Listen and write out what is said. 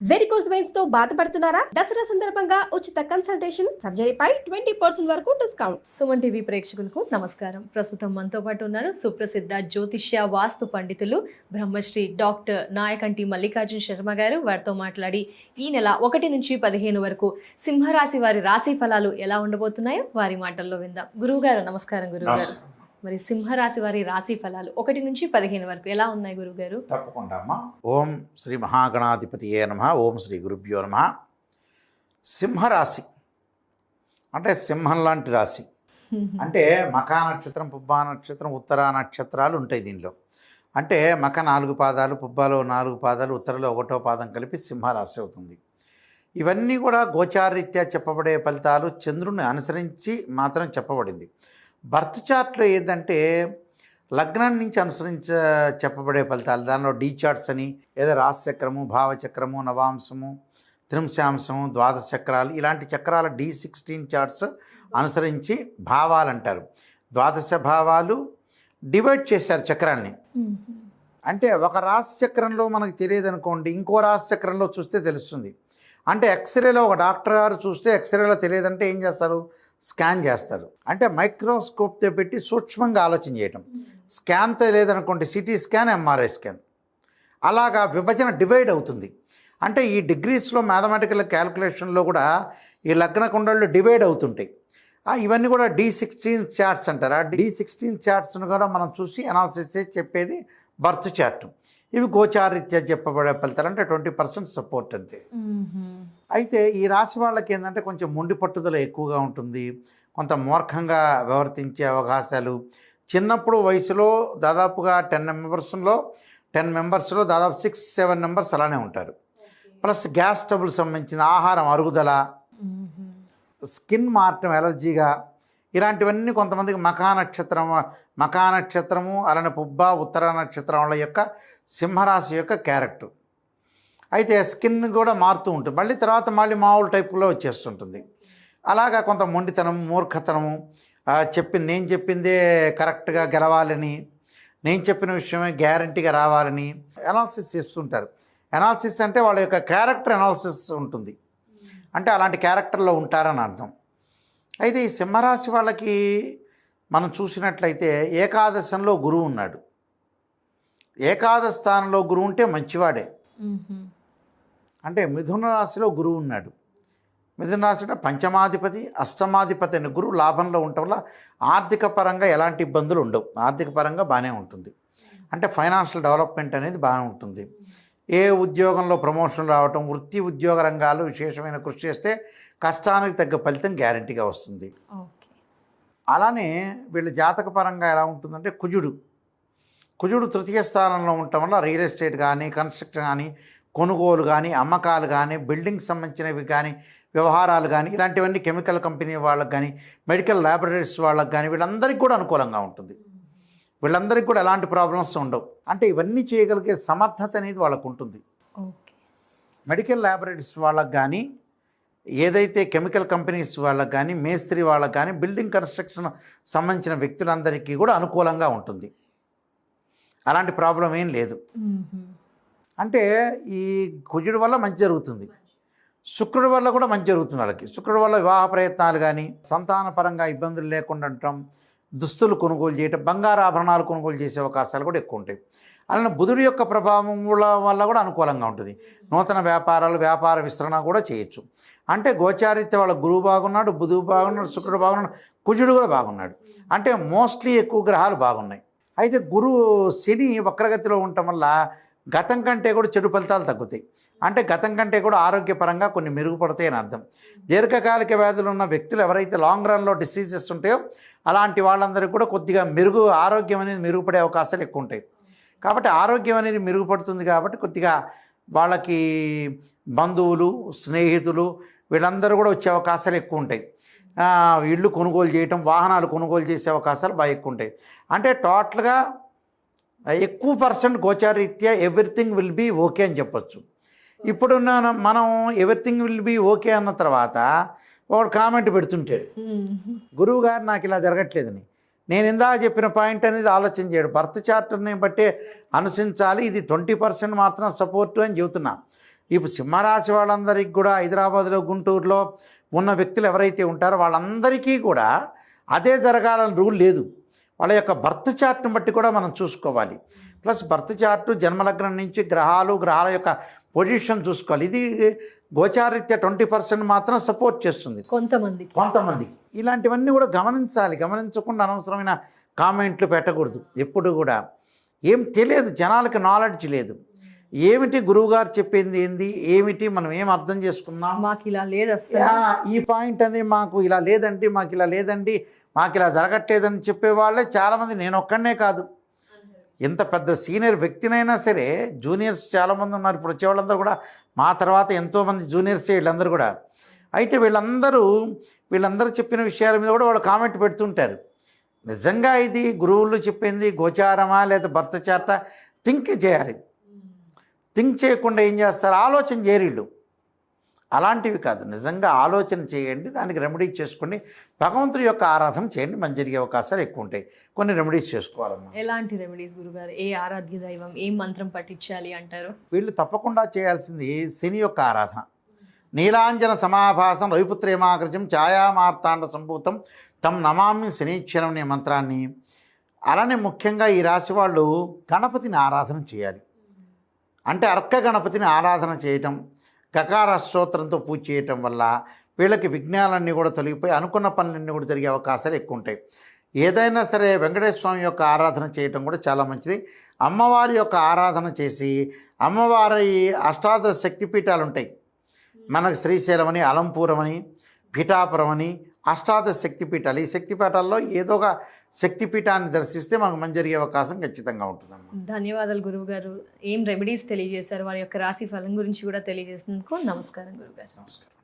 Varicose వెయిన్స్తో బాధపడుతున్నారా? దసరా సందర్భంగా ఉచిత కన్సల్టేషన్ సర్జరీపై ట్వంటీ పర్సెంట్ వరకు డిస్కౌంట్ సుమన్ టీవీ ప్రేక్షకులకు నమస్కారం. ప్రస్తుతం మనతో పాటు ఉన్నారు సుప్రసిద్ధ జ్యోతిష్య వాస్తు పండితులు బ్రహ్మశ్రీ డాక్టర్ నాయకంటి మల్లికార్జున శర్మ గారు. వారితో మాట్లాడి ఈ నెల ఒకటి నుంచి పదిహేను వరకు సింహరాశి వారి రాశి ఫలాలు ఎలా ఉండబోతున్నాయో వారి మాటల్లో విందాం. గురువు గారు నమస్కారం గురువు గారు. మరి సింహరాశి వారి రాశి ఫలాలు ఒకటి నుంచి పదిహేను వరకు ఎలా ఉన్నాయి గురువు గారు తప్పకుండా అమ్మా. ఓం శ్రీ మహాగణాధిపతియే నమ. ఓం శ్రీ గురుభ్యో నమ. సింహరాశి అంటే సింహం లాంటి రాశి. అంటే మకా నక్షత్రం పుబ్బా నక్షత్రం ఉత్తర నక్షత్రాలు ఉంటాయి దీనిలో. అంటే మక నాలుగు పాదాలు పుబ్బాలో నాలుగు పాదాలు ఉత్తరలో ఒకటో పాదం కలిపి సింహరాశి అవుతుంది. ఇవన్నీ కూడా గోచారీత్యా చెప్పబడే ఫలితాలు చంద్రుని అనుసరించి మాత్రం చెప్పబడింది. బర్త్ చార్ట్లో ఏంటంటే లగ్నం నుంచి అనుసరించ చెప్పబడే ఫలితాలు. దానిలో డీ చార్ట్స్ అని ఏదో రాశిచక్రము భావచక్రము నవాంశము త్రింశాంశము ద్వాదశ చక్రాలు ఇలాంటి చక్రాల డి సిక్స్టీన్ చార్ట్స్ అనుసరించి భావాలు అంటారు ద్వాదశ భావాలు డివైడ్ చేశారు చక్రాన్ని. అంటే ఒక రాశి చక్రంలో మనకు తెలియదు అనుకోండి ఇంకో రాశి చక్రంలో చూస్తే తెలుస్తుంది. అంటే ఎక్స్రేలో ఒక డాక్టర్ గారు చూస్తే ఎక్స్రేలో తెలియదంటే ఏం చేస్తారు? స్కాన్ చేస్తారు. అంటే మైక్రోస్కోప్తో పెట్టి సూక్ష్మంగా ఆలోచన చేయటం. స్కాన్తో లేదనుకోండి సిటీ స్కాన్ ఎంఆర్ఐ స్కాన్. అలాగా విభజన డివైడ్ అవుతుంది. అంటే ఈ డిగ్రీస్లో మ్యాథమెటికల్ క్యాలిక్యులేషన్లో కూడా ఈ లగ్న కుండళ్ళు డివైడ్ అవుతుంటాయి. ఇవన్నీ కూడా డి సిక్స్టీన్ చార్ట్స్ అంటారు? ఆ డి సిక్స్టీన్ చార్ట్స్ను కూడా మనం చూసి అనాలిసిస్ చెప్పేది బర్త్ చార్ట్. ఇవి గోచారీత్యా చెప్పబడే ఫలితాలు. అంటే ట్వంటీ పర్సెంట్ సపోర్ట్ అంతే. అయితే ఈ రాశి వాళ్ళకి ఏంటంటే కొంచెం మొండి పట్టుదల ఎక్కువగా ఉంటుంది. కొంత మూర్ఖంగా వ్యవహరించే అవకాశాలు. చిన్నప్పుడు వయసులో దాదాపుగా టెన్ మెంబర్స్లో టెన్ మెంబర్స్లో దాదాపు సిక్స్ సెవెన్ మెంబర్స్ అలానే ఉంటారు. ప్లస్ గ్యాస్ ట్రబుల్ సంబంధించిన ఆహారం అరుగుదల స్కిన్ మారటం ఎలర్జీగా ఇలాంటివన్నీ కొంతమందికి మకా నక్షత్రం మకా నక్షత్రము అలానే పుబ్బ ఉత్తర నక్షత్రముల యొక్క సింహరాశి యొక్క క్యారెక్టర్ అయితే స్కిన్ కూడా మారుతూ ఉంటుంది. మళ్ళీ తర్వాత మళ్ళీ మామూలు టైపులో వచ్చేస్తుంటుంది. అలాగా కొంత మొండితనం మూర్ఖతనము చెప్పింది చెప్పి నేను చెప్పిందే కరెక్ట్గా గెలవాలని నేను చెప్పిన విషయమే గ్యారంటీగా రావాలని అనాలసిస్ చేస్తుంటారు. అనాలసిస్ అంటే వాళ్ళ యొక్క క్యారెక్టర్ అనాలసిస్ ఉంటుంది. అంటే అలాంటి క్యారెక్టర్లో ఉంటారని అర్థం. అయితే ఈ సింహరాశి వాళ్ళకి మనం చూసినట్లయితే ఏకాదశంలో గురువు ఉన్నాడు. ఏకాదశ స్థానంలో గురువు ఉంటే మంచివాడే. అంటే మిథున రాశిలో గురువు ఉన్నాడు. మిథున రాశి అంటే పంచమాధిపతి అష్టమాధిపతి అనే గురువు లాభంలో ఉండటం వల్ల ఆర్థిక పరంగా ఎలాంటి ఇబ్బందులు ఉండవు. ఆర్థిక పరంగా బాగానే ఉంటుంది. అంటే ఫైనాన్షియల్ డెవలప్మెంట్ అనేది బాగానే ఉంటుంది. ఏ ఉద్యోగంలో ప్రమోషన్ రావటం వృత్తి ఉద్యోగ రంగాలు విశేషమైన కృషి చేస్తే కష్టానికి తగ్గ ఫలితం గ్యారంటీగా వస్తుంది. ఓకే. అలానే వీళ్ళ జాతక పరంగా ఎలా ఉంటుందంటే కుజుడు. కుజుడు తృతీయ స్థానంలో ఉండటం వల్ల రియల్ ఎస్టేట్ కానీ కన్స్ట్రక్షన్ కానీ కొనుగోలు కానీ అమ్మకాలు కానీ బిల్డింగ్ సంబంధించినవి కానీ వ్యవహారాలు కానీ ఇలాంటివన్నీ కెమికల్ కంపెనీ వాళ్ళకి కానీ మెడికల్ ల్యాబొరేటరీస్ వాళ్ళకి కానీ వీళ్ళందరికీ కూడా అనుకూలంగా ఉంటుంది. వీళ్ళందరికీ కూడా ఎలాంటి ప్రాబ్లమ్స్ ఉండవు. అంటే ఇవన్నీ చేయగలిగే సమర్థత అనేది వాళ్ళకు ఉంటుంది మెడికల్ ల్యాబొరేటరీస్ వాళ్ళకి కానీ ఏదైతే కెమికల్ కంపెనీస్ వాళ్ళకి కానీ మేస్త్రి వాళ్ళకి కానీ బిల్డింగ్ కన్స్ట్రక్షన్ సంబంధించిన వ్యక్తులందరికీ కూడా అనుకూలంగా ఉంటుంది. అలాంటి ప్రాబ్లం ఏం లేదు. అంటే ఈ కుజుడి వల్ల మంచి జరుగుతుంది. శుక్రుడి వల్ల కూడా మంచి జరుగుతుంది వాళ్ళకి. శుక్రుడి వల్ల వివాహ ప్రయత్నాలు కానీ సంతాన పరంగా ఇబ్బందులు లేకుండా ఉండటం దుస్తులు కొనుగోలు చేయటం బంగారు ఆభరణాలు కొనుగోలు చేసే అవకాశాలు కూడా ఎక్కువ ఉంటాయి. అలానే బుధుడి యొక్క ప్రభావం వల్ల- కూడా అనుకూలంగా ఉంటుంది. నూతన వ్యాపారాలు వ్యాపార విస్తరణ కూడా చేయొచ్చు. అంటే గోచారిత్య వాళ్ళ గురువు బాగున్నాడు బుధువు బాగున్నాడు శుక్రుడు బాగున్నాడు కుజుడు కూడా బాగున్నాడు. అంటే మోస్ట్లీ ఎక్కువ గ్రహాలు బాగున్నాయి. అయితే గురువు శని వక్రగతిలో ఉండటం వల్ల గతం కంటే కూడా చెడు ఫలితాలు తగ్గుతాయి. అంటే గతం కంటే కూడా ఆరోగ్యపరంగా కొన్ని మెరుగుపడతాయి అని అర్థం. దీర్ఘకాలిక వ్యాధులు ఉన్న వ్యక్తులు ఎవరైతే లాంగ్ రన్లో డిసీజెస్ ఉంటాయో అలాంటి వాళ్ళందరికీ కూడా కొద్దిగా మెరుగు ఆరోగ్యం అనేది మెరుగుపడే అవకాశాలు ఎక్కువ ఉంటాయి. కాబట్టి ఆరోగ్యం అనేది మెరుగుపడుతుంది కాబట్టి కొద్దిగా వాళ్ళకి బంధువులు స్నేహితులు వీళ్ళందరూ కూడా వచ్చే అవకాశాలు ఎక్కువ ఉంటాయి. ఇళ్ళు కొనుగోలు చేయటం వాహనాలు కొనుగోలు చేసే అవకాశాలు బాగా ఎక్కువ ఉంటాయి. అంటే టోటల్గా ఎక్కువ పర్సెంట్ గోచారీత్యా ఎవ్రీథింగ్ విల్ బీ ఓకే అని చెప్పొచ్చు. ఇప్పుడున్న మనం ఎవ్రీథింగ్ విల్ బీ ఓకే అన్న తర్వాత వాడు కామెంట్ పెడుతుంటాడు గురువు గారు నాకు ఇలా జరగట్లేదని నేను ఇందా చెప్పిన పాయింట్ అనేది ఆలోచన చేయడు. బర్త్ చార్ట్ని బట్టే అనుసరించాలి. ఇది ట్వంటీ పర్సెంట్ మాత్రం సపోర్టు అని చెబుతున్నా. ఇప్పుడు సింహరాశి వాళ్ళందరికీ కూడా హైదరాబాద్లో గుంటూరులో ఉన్న వ్యక్తులు ఎవరైతే ఉంటారో వాళ్ళందరికీ కూడా అదే జరగాలని రూల్ లేదు. వాళ్ళ యొక్క బర్త్ చార్ట్ని బట్టి కూడా మనం చూసుకోవాలి. ప్లస్ బర్త్ చార్టు జన్మలగ్నం నుంచి గ్రహాలు గ్రహాల యొక్క పొజిషన్ చూసుకోవాలి. ఇది గోచారిత్య ట్వంటీ పర్సెంట్ మాత్రం సపోర్ట్ చేస్తుంది. కొంతమందికి కొంతమందికి ఇలాంటివన్నీ కూడా గమనించాలి. గమనించకుండా అనవసరమైన కామెంట్లు పెట్టకూడదు. ఎప్పుడు కూడా. ఏం తెలియదు. జనాలకి నాలెడ్జ్ లేదు. ఏమిటి గురువుగారు చెప్పింది ఏంది? ఏమిటి మనం ఏం అర్థం చేసుకున్నాం? మాకు ఇలా లేదు ఈ పాయింట్ అనేది మాకు ఇలా లేదండి మాకు ఇలా లేదండి మాకు ఇలా జరగట్లేదని చెప్పేవాళ్ళే చాలామంది. నేను ఒక్కడనే కాదు. ఎంత పెద్ద సీనియర్ వ్యక్తినైనా సరే జూనియర్స్ చాలామంది ఉన్నారు. ఇప్పుడు వచ్చేవాళ్ళందరూ కూడా మా తర్వాత ఎంతోమంది జూనియర్సే వీళ్ళందరూ కూడా. అయితే వీళ్ళందరూ వీళ్ళందరూ చెప్పిన విషయాల మీద కూడా వాళ్ళు కామెంట్ పెడుతుంటారు. నిజంగా ఇది గురువులు చెప్పింది గోచారమా లేదా భర్త చేత? థింక్ చేయాలి. థింక్ చేయకుండా ఏం చేస్తారు? ఆలోచన చేయరు వీళ్ళు అలాంటివి కాదు. నిజంగా ఆలోచన చేయండి దానికి రెమెడీస్ చేసుకోండి భగవంతుడి యొక్క ఆరాధన చేయండి. మంచి జరిగే అవకాశాలు ఎక్కువ ఉంటాయి. కొన్ని రెమెడీస్ చేసుకోవాలమ్మా ఎలాంటి రెమెడీస్ గురుగారు? ఏ ఆరాధ్య దైవం ఏం మంత్రం పఠించాలి అంటారు? వీళ్ళు తప్పకుండా చేయాల్సింది శని యొక్క ఆరాధన. నీలాంజన సమాభాసం రవిపుత్రేమాకృత్యం ఛాయామార్తాండ సంభూతం తం నమామి శనీక్షరం అనే మంత్రాన్ని. అలానే ముఖ్యంగా ఈ రాశి వాళ్ళు గణపతిని ఆరాధన చేయాలి. అంటే అర్క గణపతిని ఆరాధన చేయటం గకార స్తోత్రంతో పూజ చేయటం వల్ల వీళ్ళకి విఘ్నాలన్నీ కూడా తొలగిపోయి అనుకున్న పనులన్నీ కూడా జరిగే అవకాశాలు ఎక్కువ ఉంటాయి ఏదైనా సరే వెంకటేశ్వర స్వామి యొక్క ఆరాధన చేయటం కూడా చాలా మంచిది. అమ్మవారి యొక్క ఆరాధన చేసి అమ్మవారి అష్టాదశ శక్తిపీఠాలు ఉంటాయి మనకు శ్రీశైలం అని అలంపూరం అని పిఠాపురం అని అష్టాదశ శక్తిపీఠాలు. ఈ శక్తిపీఠాల్లో ఏదో ఒక శక్తిపీఠాన్ని దర్శిస్తే మనకు మంచి జరిగే అవకాశం ఖచ్చితంగా ఉంటుందన్నమాట ధన్యవాదాలు గురువు గారు ఏం రెమెడీస్ తెలియజేశారు? వారి యొక్క రాశి ఫలం గురించి కూడా తెలియజేసినందుకు నమస్కారం గురుగారు నమస్కారం.